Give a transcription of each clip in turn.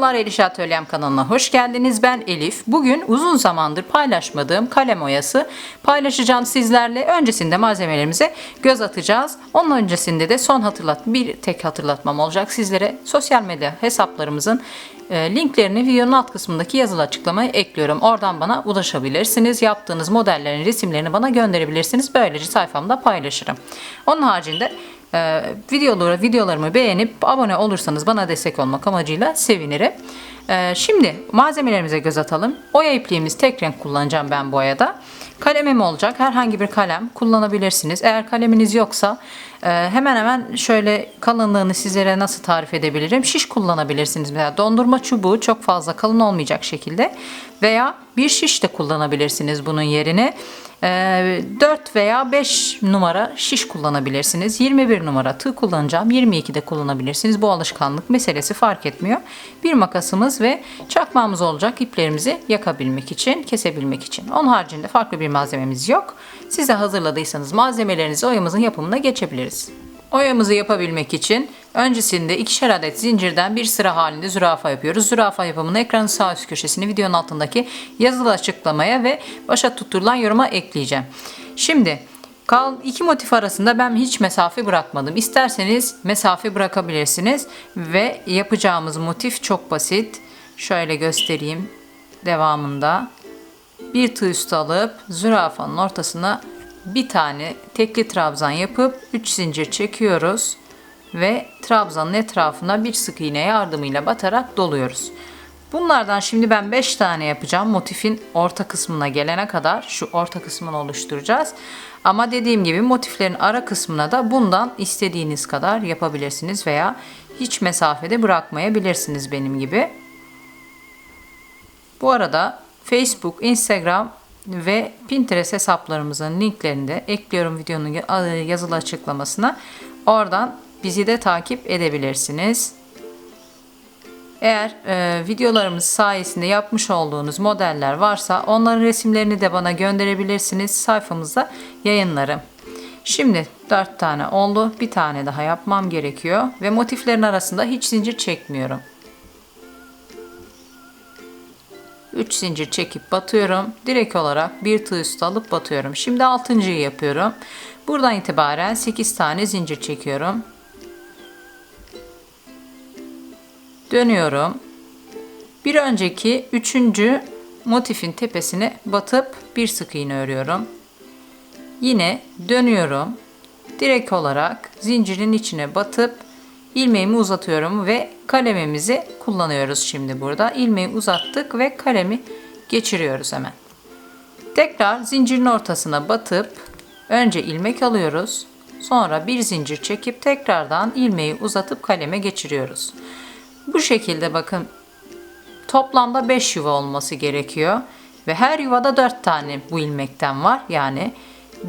Merhabalar Eliş Atölyem kanalına hoş geldiniz. Ben Elif. Bugün uzun zamandır paylaşmadığım kalem oyası paylaşacağım sizlerle. Öncesinde malzemelerimize göz atacağız. Onun öncesinde de son hatırlat bir tek hatırlatmam olacak sizlere. Sosyal medya hesaplarımızın e, linklerini videonun alt kısmındaki yazılı açıklamaya ekliyorum. Oradan bana ulaşabilirsiniz. Yaptığınız modellerin resimlerini bana gönderebilirsiniz. Böylece sayfamda paylaşırım. Onun haricinde e, videoları, videolarımı beğenip abone olursanız bana destek olmak amacıyla sevinirim. E, şimdi malzemelerimize göz atalım. Oya ipliğimiz tek renk kullanacağım ben bu oyada. Kalemim olacak. Herhangi bir kalem kullanabilirsiniz. Eğer kaleminiz yoksa hemen hemen şöyle kalınlığını sizlere nasıl tarif edebilirim? Şiş kullanabilirsiniz. Mesela dondurma çubuğu çok fazla kalın olmayacak şekilde veya bir şiş de kullanabilirsiniz bunun yerine. 4 veya 5 numara şiş kullanabilirsiniz. 21 numara tığ kullanacağım. 22 de kullanabilirsiniz. Bu alışkanlık meselesi fark etmiyor. Bir makasımız ve çakmağımız olacak iplerimizi yakabilmek için, kesebilmek için. Onun haricinde farklı bir malzememiz yok. Siz de hazırladıysanız malzemelerinizi oyamızın yapımına geçebiliriz. Oyamızı yapabilmek için öncesinde ikişer adet zincirden bir sıra halinde zürafa yapıyoruz. Zürafa yapımını ekranın sağ üst köşesini videonun altındaki yazılı açıklamaya ve başa tutturulan yoruma ekleyeceğim. Şimdi kal iki motif arasında ben hiç mesafe bırakmadım. İsterseniz mesafe bırakabilirsiniz ve yapacağımız motif çok basit. Şöyle göstereyim devamında. Bir tığ üstü alıp zürafanın ortasına bir tane tekli trabzan yapıp 3 zincir çekiyoruz ve trabzanın etrafına bir sık iğne yardımıyla batarak doluyoruz. Bunlardan şimdi ben 5 tane yapacağım. Motifin orta kısmına gelene kadar şu orta kısmını oluşturacağız. Ama dediğim gibi motiflerin ara kısmına da bundan istediğiniz kadar yapabilirsiniz veya hiç mesafede bırakmayabilirsiniz benim gibi. Bu arada Facebook, Instagram ve Pinterest hesaplarımızın linklerini de ekliyorum videonun yazılı açıklamasına. Oradan bizi de takip edebilirsiniz. Eğer e, videolarımız sayesinde yapmış olduğunuz modeller varsa onların resimlerini de bana gönderebilirsiniz. Sayfamızda yayınlarım. Şimdi 4 tane oldu. Bir tane daha yapmam gerekiyor. Ve motiflerin arasında hiç zincir çekmiyorum. 3 zincir çekip batıyorum. Direkt olarak bir tığ üstü alıp batıyorum. Şimdi 6.yı yapıyorum. Buradan itibaren 8 tane zincir çekiyorum. Dönüyorum. Bir önceki üçüncü motifin tepesine batıp bir sık iğne örüyorum. Yine dönüyorum. Direkt olarak zincirin içine batıp ilmeğimi uzatıyorum ve kalemimizi kullanıyoruz şimdi burada. İlmeği uzattık ve kalemi geçiriyoruz hemen. Tekrar zincirin ortasına batıp önce ilmek alıyoruz. Sonra bir zincir çekip tekrardan ilmeği uzatıp kaleme geçiriyoruz. Bu şekilde bakın toplamda 5 yuva olması gerekiyor. Ve her yuvada 4 tane bu ilmekten var. Yani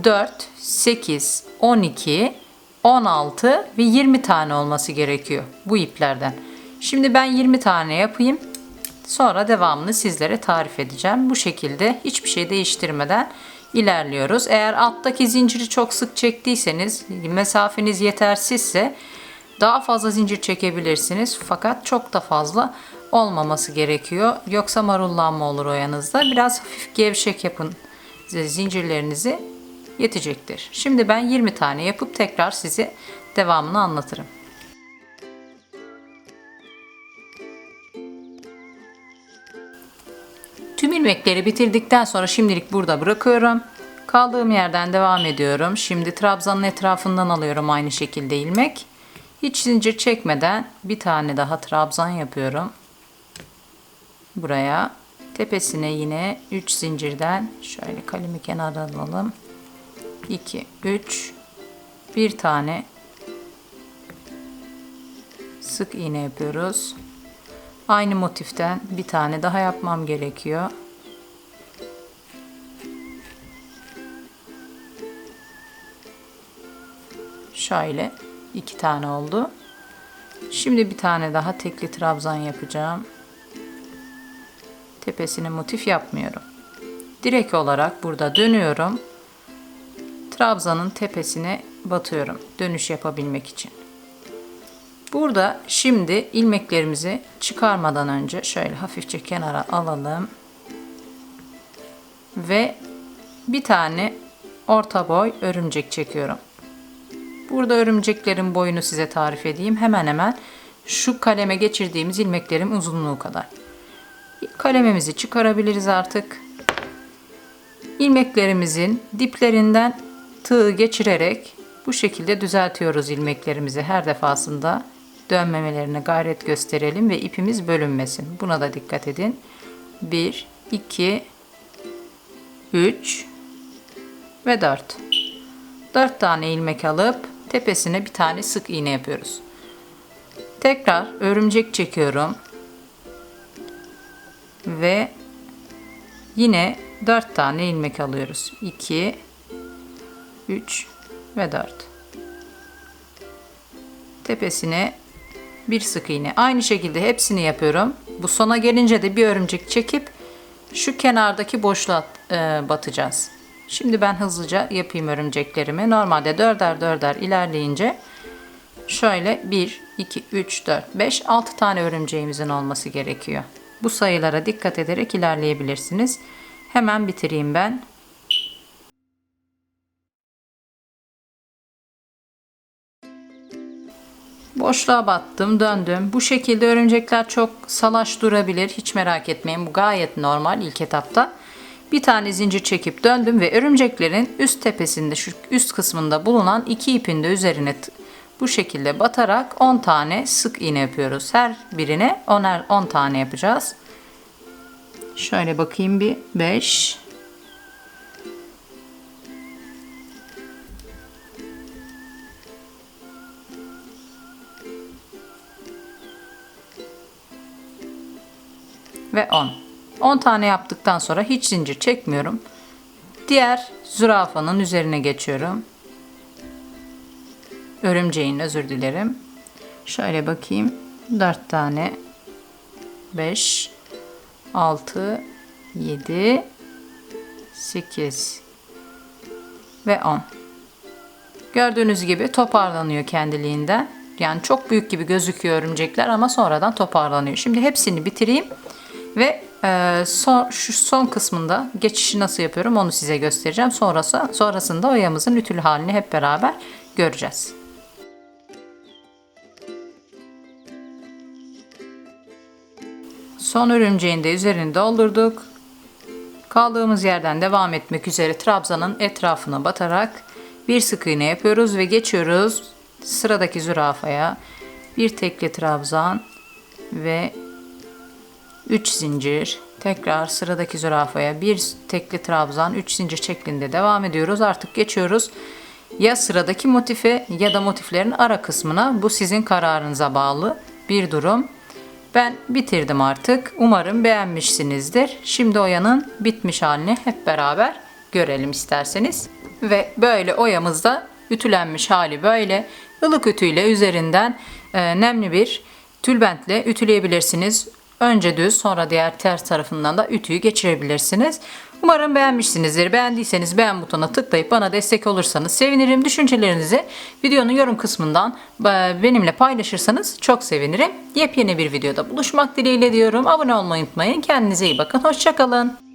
4, 8, 12, 16 ve 20 tane olması gerekiyor bu iplerden. Şimdi ben 20 tane yapayım. Sonra devamını sizlere tarif edeceğim. Bu şekilde hiçbir şey değiştirmeden ilerliyoruz. Eğer alttaki zinciri çok sık çektiyseniz, mesafeniz yetersizse daha fazla zincir çekebilirsiniz. Fakat çok da fazla olmaması gerekiyor. Yoksa marullanma olur o yanınızda. Biraz hafif gevşek yapın zincirlerinizi yetecektir. Şimdi ben 20 tane yapıp tekrar size devamını anlatırım. Tüm ilmekleri bitirdikten sonra şimdilik burada bırakıyorum. Kaldığım yerden devam ediyorum. Şimdi trabzanın etrafından alıyorum aynı şekilde ilmek. Hiç zincir çekmeden bir tane daha trabzan yapıyorum. Buraya tepesine yine 3 zincirden şöyle kalemi kenara alalım. 2 3 bir tane sık iğne yapıyoruz. Aynı motiften bir tane daha yapmam gerekiyor. Şöyle iki tane oldu. Şimdi bir tane daha tekli trabzan yapacağım. Tepesine motif yapmıyorum. Direkt olarak burada dönüyorum. Trabzanın tepesine batıyorum dönüş yapabilmek için. Burada şimdi ilmeklerimizi çıkarmadan önce şöyle hafifçe kenara alalım. Ve bir tane orta boy örümcek çekiyorum. Burada örümceklerin boyunu size tarif edeyim. Hemen hemen şu kaleme geçirdiğimiz ilmeklerin uzunluğu kadar. Kalemimizi çıkarabiliriz artık. İlmeklerimizin diplerinden tığı geçirerek bu şekilde düzeltiyoruz ilmeklerimizi her defasında dönmemelerine gayret gösterelim ve ipimiz bölünmesin. Buna da dikkat edin. 1 2 3 ve 4. 4 tane ilmek alıp tepesine bir tane sık iğne yapıyoruz. Tekrar örümcek çekiyorum. Ve yine 4 tane ilmek alıyoruz. 2 3 ve 4. Tepesine bir sık iğne. Aynı şekilde hepsini yapıyorum. Bu sona gelince de bir örümcek çekip şu kenardaki boşluğa e, batacağız. Şimdi ben hızlıca yapayım örümceklerimi. Normalde dörder dörder ilerleyince şöyle 1, 2, 3, 4, 5, 6 tane örümceğimizin olması gerekiyor. Bu sayılara dikkat ederek ilerleyebilirsiniz. Hemen bitireyim ben. Boşluğa battım, döndüm. Bu şekilde örümcekler çok salaş durabilir. Hiç merak etmeyin. Bu gayet normal ilk etapta. Bir tane zincir çekip döndüm ve örümceklerin üst tepesinde, şu üst kısmında bulunan iki ipin de üzerine bu şekilde batarak 10 tane sık iğne yapıyoruz. Her birine 10'er 10 tane yapacağız. Şöyle bakayım bir 5 ve 10. 10 tane yaptıktan sonra hiç zincir çekmiyorum. Diğer zürafanın üzerine geçiyorum. Örümceğin özür dilerim. Şöyle bakayım. 4 tane 5 6 7 8 ve 10. Gördüğünüz gibi toparlanıyor kendiliğinden. Yani çok büyük gibi gözüküyor örümcekler ama sonradan toparlanıyor. Şimdi hepsini bitireyim ve e, son, şu son kısmında geçişi nasıl yapıyorum onu size göstereceğim. Sonrası, sonrasında oyamızın ütülü halini hep beraber göreceğiz. Son örümceğin de üzerini doldurduk. Kaldığımız yerden devam etmek üzere trabzanın etrafına batarak bir sık iğne yapıyoruz ve geçiyoruz sıradaki zürafaya. Bir tekli trabzan ve 3 zincir. Tekrar sıradaki zürafaya bir tekli trabzan 3 zincir şeklinde devam ediyoruz. Artık geçiyoruz ya sıradaki motife ya da motiflerin ara kısmına. Bu sizin kararınıza bağlı bir durum. Ben bitirdim artık. Umarım beğenmişsinizdir. Şimdi oyanın bitmiş halini hep beraber görelim isterseniz. Ve böyle oyamızda ütülenmiş hali böyle. ılık ütüyle üzerinden e, nemli bir tülbentle ütüleyebilirsiniz. Önce düz sonra diğer ters tarafından da ütüyü geçirebilirsiniz. Umarım beğenmişsinizdir. Beğendiyseniz beğen butonuna tıklayıp bana destek olursanız sevinirim. Düşüncelerinizi videonun yorum kısmından e, benimle paylaşırsanız çok sevinirim. Yepyeni bir videoda buluşmak dileğiyle diyorum. Abone olmayı unutmayın. Kendinize iyi bakın. Hoşçakalın.